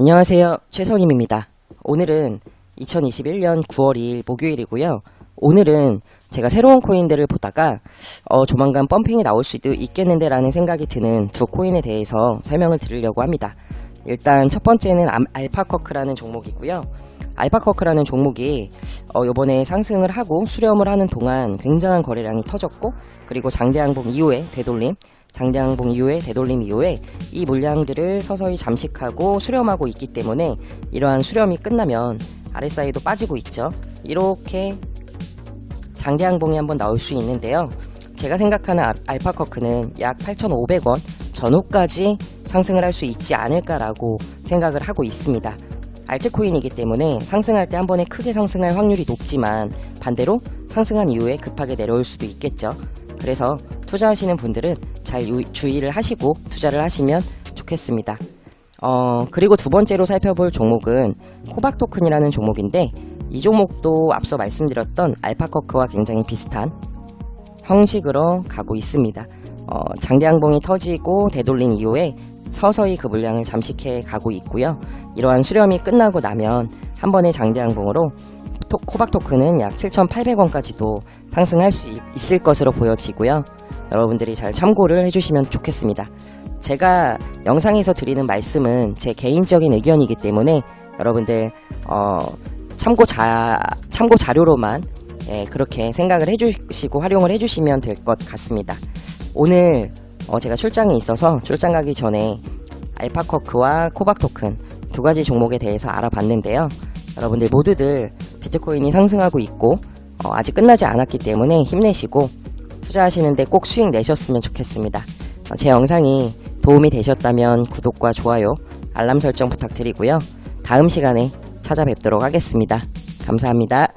안녕하세요. 최선임입니다. 오늘은 2021년 9월 2일 목요일이고요. 오늘은 제가 새로운 코인들을 보다가 어, 조만간 펌핑이 나올 수도 있겠는데 라는 생각이 드는 두 코인에 대해서 설명을 드리려고 합니다. 일단 첫 번째는 암- 알파커크라는 종목이고요. 알파커크라는 종목이 어, 요번에 상승을 하고 수렴을 하는 동안 굉장한 거래량이 터졌고 그리고 장대항봉 이후에 되돌림 장대항봉 이후에 되돌림 이후에 이 물량들을 서서히 잠식하고 수렴하고 있기 때문에 이러한 수렴이 끝나면 RSI도 빠지고 있죠. 이렇게 장대항봉이 한번 나올 수 있는데요. 제가 생각하는 알- 알파커크는 약 8,500원 전후까지 상승을 할 수 있지 않을까라고 생각을 하고 있습니다. 알트코인이기 때문에 상승할 때 한 번에 크게 상승할 확률이 높지만 반대로 상승한 이후에 급하게 내려올 수도 있겠죠. 그래서 투자하시는 분들은 잘 유- 주의를 하시고 투자를 하시면 좋겠습니다. 어, 그리고 두 번째로 살펴볼 종목은 코박 토큰이라는 종목인데 이 종목도 앞서 말씀드렸던 알파커크와 굉장히 비슷한 형식으로 가고 있습니다. 어, 장대항봉이 터지고 되돌린 이후에 서서히 그 물량을 잠식해 가고 있고요. 이러한 수렴이 끝나고 나면 한 번의 장대항봉으로 토- 코박 토큰은 약 7,800원까지도 상승할 수 있- 있을 것으로 보여지고요. 여러분들이 잘 참고를 해주시면 좋겠습니다. 제가 영상에서 드리는 말씀은 제 개인적인 의견이기 때문에 여러분들 어, 참고 자 참고 자료로만 예, 그렇게 생각을 해주시고 활용을 해주시면 될 것 같습니다. 오늘 어, 제가 출장에 있어서 출장 가기 전에 알파커크와 코박 토큰 두 가지 종목에 대해서 알아봤는데요. 여러분들 모두들 비트코인이 상승하고 있고 어, 아직 끝나지 않았기 때문에 힘내시고 투자하시는데 꼭 수익 내셨으면 좋겠습니다. 어, 제 영상이 도움이 되셨다면 구독과 좋아요, 알람 설정 부탁드리고요. 다음 시간에 찾아뵙도록 하겠습니다. 감사합니다.